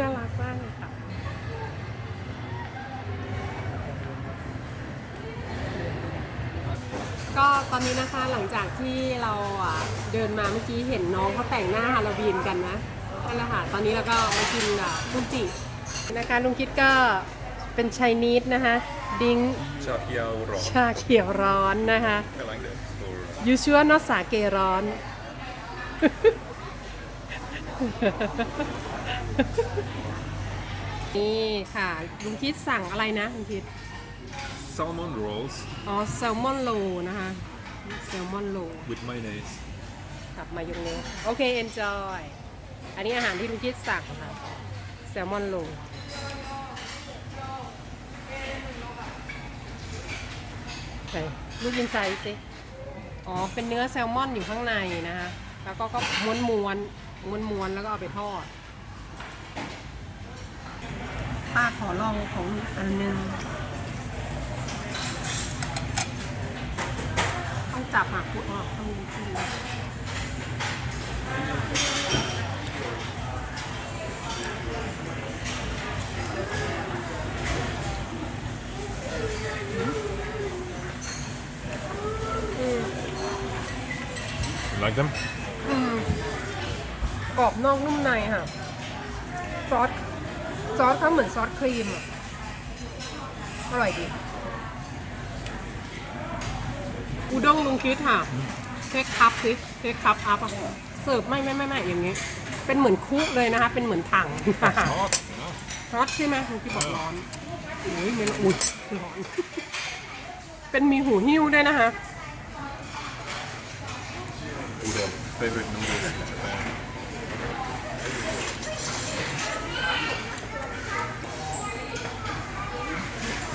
น่ารักมากค่ะก็ตอนนี้นะคะหลังจากที่เราเดินมาเมื่อกี้เห็นน้องเขาแต่งหน้าฮาโลวีนกันนะนั่นแหละค่ะตอนนี้เราก็มากินอะลุงจินะคะลุงคิดก็เป็นไชนีสนะคะดิ้งชาเขียวร้อนชาเขียวร้อนนะคะยูชัวนอสาเกร้อน นี่ค่ะ ลุงคิดสั่งอะไรนะลุงคิด salmon rolls อ๋อแซลมอนโลนะคะแซลมอนโล with mayonnaise กับมายองเนสโอเค enjoy อันนี้อาหารที่ลุงคิดสั่งค่ะแซลมอนโลไหนลูกยินไซส์สิอ๋อ เป็นเนื้อแซลมอนอยู่ข้างในนะคะ แล้วก็ก็ม้วนม้วนม้วนม้วนๆแล้วก็เอาไปทอด ป้าขอลองของอันนึง ต้องจับหักพูดออกต้องดูที่ you like them กรอบนอกนุ่มในค่ะ ซอส ซอสเขาเหมือนซอสครีมอะอร่อยดีอุด้งลุงคิดค่ะเค้กคัพสิเค้กคัพอัพอะเสิร์ฟไม่ไม่ไม่ไม่อย่างนี้ เป็นเหมือนคุกเลยนะคะ เป็นเหมือนถัง hot ฮอตใช่ไหมลุงคิดบอกร้อนอุ้ยไม่ร้อนอุ้ยร้อน เป็นมีหูหิ้วด้วยนะคะ udon favorite noodles in Japan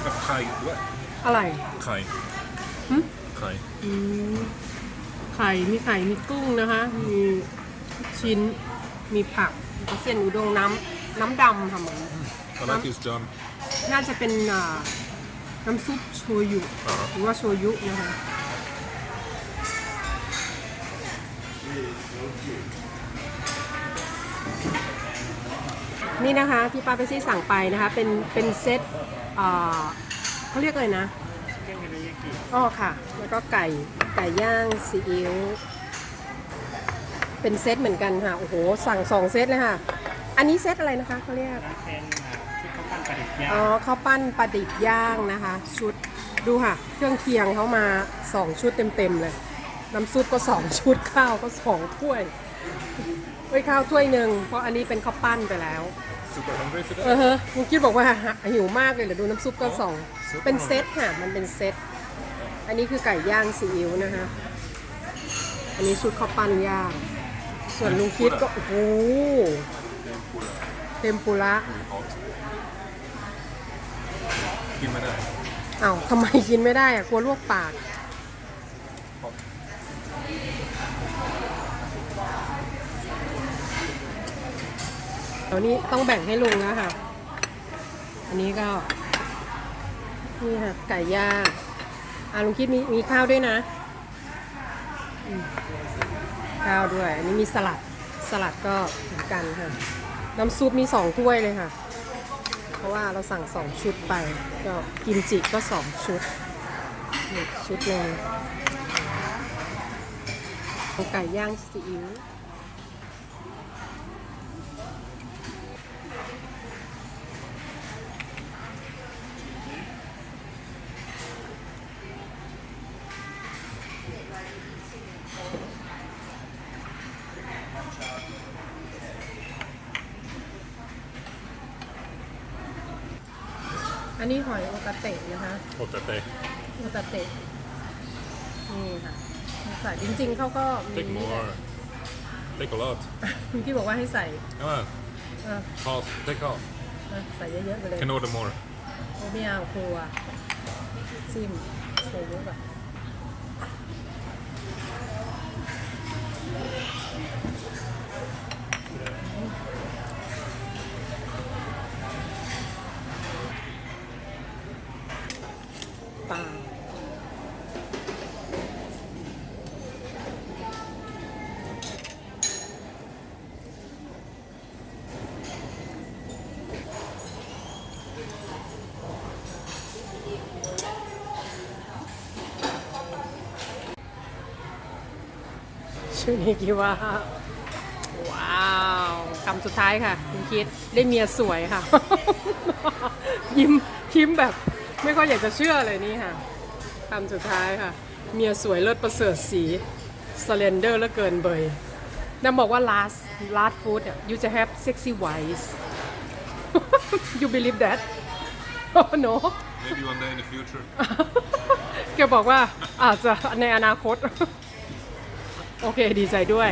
กับ ไข่ด้วยอะไรไข่หึไข่อืมไข่มีไข่มีกุ้งนะคะ มีชิ้นมีผักแล้วก็เส้นอุด้งน้ำน้ำดำค่ะเหมือน I like this John น่าจะเป็นอ่าน้ำซุปโชยุอ่าฮะ หรือว่าโชยุนะคะนี่นะคะที่ป้าไปซี่สั่งไปนะคะ เป็นเป็นเซตอ่า เขาเรียกอะไรนะอ๋อค่ะ แล้วก็ไก่ไก่ย่างซีอิ๊วเป็นเซตเหมือนกันค่ะ โอ้โห สั่งสองเซตเลยค่ะ อันนี้เซตอะไรนะคะเขาเรียกเป็นชุดข้าวปั้นประดิษฐ์ย่าง อ๋อข้าวปั้นปลาดิบย่างนะคะ ชุดดูค่ะ เครื่องเคียงเขามา2ชุดเต็มๆเลย น้ำซุปก็2ชุดข้าวก็2ถ้วยไว้ยข้าวถ้วยหนึ่งเพราะอันนี้เป็นข้าวปั้นไปแล้ว super hungry เอ today อฮะลุงคิดบอกว่าหิวมากเลยเดี๋ยวดูน้ำซุปก็สอง ซุป เป็นเซตค่ะ มันเป็นเซต อันนี้คือไก่ย่างซีอิ๊วนะคะ อันนี้ชุดข้าวปั้นย่าง ส่วนลุงคิดก็โอ้โหเทมปุระ hot กินไม่ได้อ้าวทำไมกินไม่ได้อะกลัวลวกปาก เดี๋ยวนี้ต้องแบ่งให้ลุงแล้วค่ะ อันนี้ก็ นี่ค่ะ ไก่ย่างอะลุงคิดมีมีข้าวด้วยนะ ข้าวด้วย อันนี้มีสลัด สลัดก็เหมือนกันค่ะ น้ำซุปมีสองถ้วยเลยค่ะ เพราะว่าเราสั่งสองชุดไป ก็กิมจิก็สองชุดนี่ชุดหนึ่งไก่ย่างซีอิ๊ว นนี้หอยโอกาเตะนะคะโอตเตะโอกาเตะนี่ค่ะใส่จริงๆเขาก็มี take more take a lot คุณที่บอกว่าให้ใส่ come on เออ half take half เออใส่เยอะๆไปเลย can order more โอ้ไม่เอาครัวซิมใส่เยอะแบบ ชื่อนี้กี่ว่า ว้าวคำสุดท้ายค่ะ คุณคิดได้เมียสวยค่ะ ยิ้มยิ้มแบบ ไม่ค่อยอยากจะเชื่อเลยนี่ค่ะคำสุดท้ายค่ะ เมียสวยเลิศประเสริฐสีสเลนเดอร์และเกินเบยนางบอกว่า last last food อะ you จะ have sexy wives you believe that oh no Maybe one day in the future. แกบอกว่าอาจจะในอนาคต โอเคดีใจด้วย